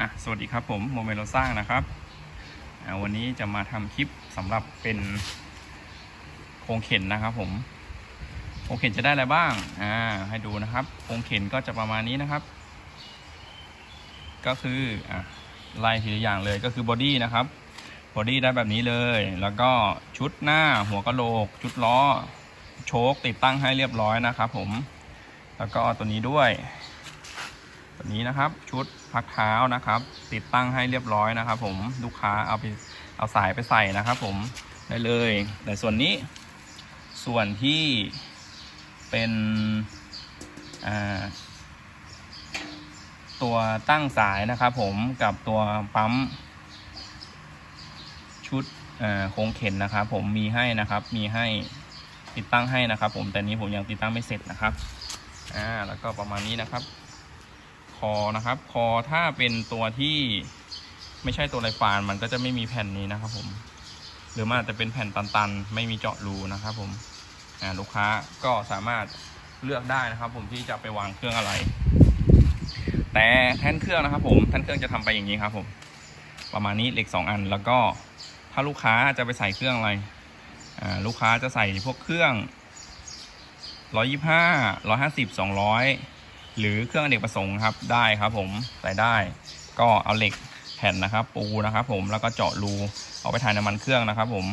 อะสวัสดีครับผมโมเมโลสร้างนะครับวันนี้จะมาทำคลิปสำหรับเป็นโครงเข็นนะครับผมโครงเข็นจะได้อะไรบ้างอ่าให้ดูนะครับโครงเข็นก็จะประมาณนี้นะครับ ก็คืออะล่ทีละอย่างเลยก็คือบอดี้นะครับบอดี้ได้แบบนี้เลย แล้วก็ชุดหน้าหัวกะโหลก ชุดล้อ โชคติดตั้งให้เรียบร้อยนะครับผม แล้วก็ตัวนี้ด้วย ตัวนี้นะครับชุดพักเท้านะครับ ติดตั้งให้เรียบร้อยนะครับ ผมลูกค้าเอาไปเอาสายไปใส่นะครับ ผมได้เลย แต่ส่วนนี้ส่วนที่เป็นตัวตั้งสายนะครับ ผมกับตัวปั๊มชุดโครงเข็นนะครับ ผมมีให้นะครับ มีให้ติดตั้งให้นะครับ ผมแต่นี้ผมยังติดตั้งไม่เสร็จนะครับอ่าแล้วก็ประมาณนี้นะครับ คอนะครับ คอถ้าเป็นตัวที่ไม่ใช่ตัวไรฟานมันก็จะไม่มีแผ่นนี้นะครับผม หรือมันอาจจะเป็นแผ่นตันๆ ไม่มีเจาะรูนะครับผมลูกค้าก็สามารถเลือกได้นะครับ ผมที่จะไปวางเครื่องอะไร แต่แท่นเครื่องนะครับ ผมแท่นเครื่องจะทำไปอย่างนี้ครับ ผม ประมาณนี้เหล็ก 2 อัน แล้วก็ถ้าลูกค้าจะไปใส่เครื่องอะไรลูกค้าจะใส่พวกเครื่อง125 150 200ห้ารือย หรือเครื่องอเนกประสงค์ครับได้ครับผมใส่ได้ ก็เอาเหล็กแผ่นนะครับ ปูนะครับ ผมแล้วก็เจาะรูเอาไปถ่ายน้ำมันเครื่องนะครับ ผม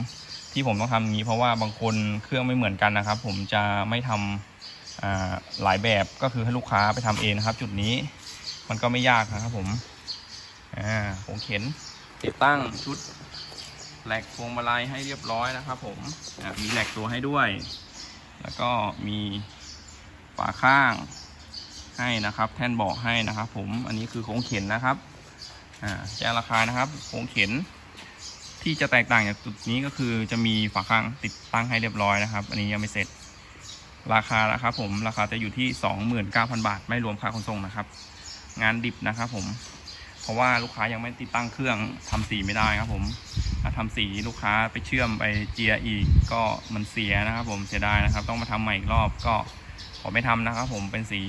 ที่ผมต้องทำอย่างนี้เพราะว่าบางคนเครื่องไม่เหมือนกันนะครับ ผมจะไม่ทำอ่าหลายแบบก็คือให้ลูกค้าไปทำเองนะครับ จุดนี้มันก็ไม่ยากนะครับ ผมอ่าผมเข็นติดตั้งชุดแหลกพวงมาลัยให้เรียบร้อยนะครับ ผมมีแหลกตัวให้ด้วย แล้วก็มีฝาข้าง ให้นะครับ แท่นบอกให้นะครับ ผมอันนี้คือโค้งเข็นนะครับอ่าแจ้งราคานะครับ โค้งเข็น ที่จะแตกต่างจากจุดนี้ก็คือจะมีฝาข้างติดตั้งให้เรียบร้อยนะครับ อันนี้ยังไม่เสร็จ ราคานะครับผมราคาจะอยู่ที่ 29,000 บาท ไม่รวมค่าขนส่งนะครับ งานดิบนะครับ ผม เพราะว่าลูกค้ายังไม่ติดตั้งเครื่องทำสีไม่ได้ครับ ผมถ้าทำสีลูกค้าไปเชื่อมไปเจียอีกก็มันเสียนะครับ ผมเสียดายนะครับ ต้องมาทำใหม่อีกรอบก็ขอไม่ทำนะครับ ผมเป็นสี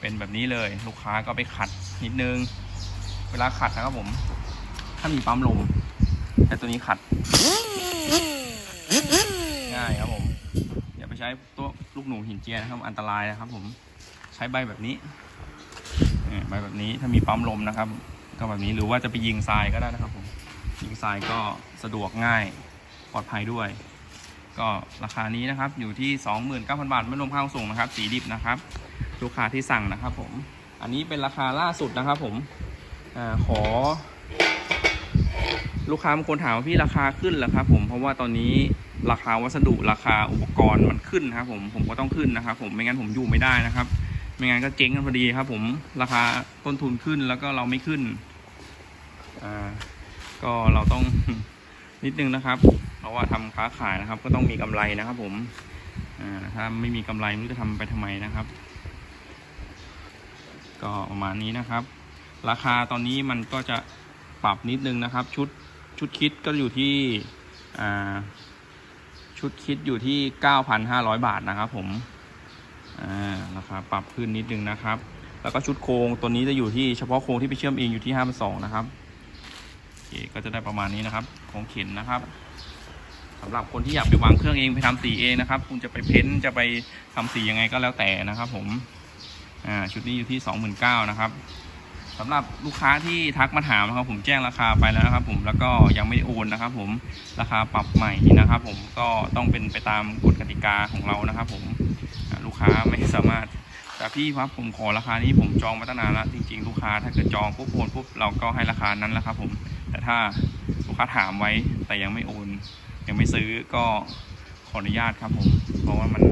เป็นแบบนี้เลยลูกค้าก็ไปขัดนิดนึง เวลาขัดนะครับผม ถ้ามีปั๊มลมใช้ตัวนี้ขัด ง่ายครับผม อย่าไปใช้ตัวลูกหนูหินเจียนะครับ อันตรายนะครับ ผมใช้ใบแบบนี้ใบแบบนี้ถ้ามีปั๊มลมนะครับ ก็แบบนี้หรือว่าจะไปยิงทรายก็ได้นะครับผมยิงทรายก็สะดวกง่ายปลอดภัยด้วย ก็ราคานี้นะครับอยู่ที่ 29,000 บาทไม่รวมค่าขนส่งนะครับสีดิบนะครับ ลูกค้าที่สั่งนะครับผม อันนี้เป็นราคาล่าสุดนะครับผมอขอ ลูกค้าบางคนถามว่าพี่ราคาขึ้นเหรอครับ ผมเพราะว่าตอนนี้ราคาวัสดุราคาอุปกรณ์มันขึ้นนะครับ ผมผมก็ต้องขึ้นนะครับ ผมไม่งั้นผมอยู่ไม่ได้นะครับ ไม่งั้นก็เจ๊งกันพอดีครับ ผมราคาต้นทุนขึ้นแล้วก็เราไม่ขึ้นอ่าก็เราต้องนิดนึงนะครับ เพราะว่าทำค้าขายนะครับ ก็ต้องมีกำไรนะครับ ผมอ่าถ้าไม่มีกำไรไม่รู้จะทำไปทำไมนะครับ ก็ประมาณนี้นะครับ ราคาตอนนี้มันก็จะปรับนิดนึงนะครับ ชุดชุดคิดก็อยู่ที่ชุดคิดอยู่ที่ 9,500 บาทนะครับผมอ่าราคาปรับขึ้นนิดนึงนะครับ แล้วก็ชุดโครงตัวนี้จะอยู่ที่เฉพาะโครงที่ไปเชื่อมเองอยู่ที่5,200นะครับโอเคก็จะได้ประมาณนี้นะครับโครงเข็นนะครับสำหรับคนที่อยากไปวางเครื่องเองไปทำสีเองนะครับ คุณจะไปเพ้นท์จะไปทำสียังไงก็แล้วแต่นะครับผม อ่าชุดนี้อยู่ที่ 29,000นะครับสำหรับลูกค้าที่ทักมาถามนะครับ ผมแจ้งราคาไปแล้วนะครับ ผมแล้วก็ยังไม่ได้โอนนะครับ ผมราคาปรับใหม่นะครับ ผมก็ต้องเป็นไปตามกฎกติกาของเรานะครับ ผมลูกค้าไม่สามารถแต่พี่ครับผมขอราคานี้ผมจองมาตั้งนานแล้วจริง ๆ ลูกค้าถ้าเกิดจองปุ๊บโอนปุ๊บเราก็ให้ราคานั้นแหละครับ ผมแต่ถ้าลูกค้าถามไว้แต่ยังไม่โอน ยังไม่ซื้อก็ขออนุญาตครับผม เพราะว่ามัน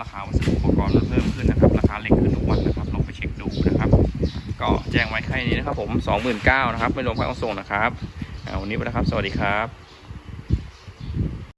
ราคาวัสดุอุปกรณ์มันเพิ่มขึ้นนะครับ ราคาเหล็กขึ้นทุกวันนะครับ ลองไปเช็คดูนะครับ ก็แจ้งไว้แค่นี้นะครับผม 29,000นะครับ ไม่รวมค่าขนส่งนะครับอ่าวันนี้ไปแล้วครับ สวัสดีครับ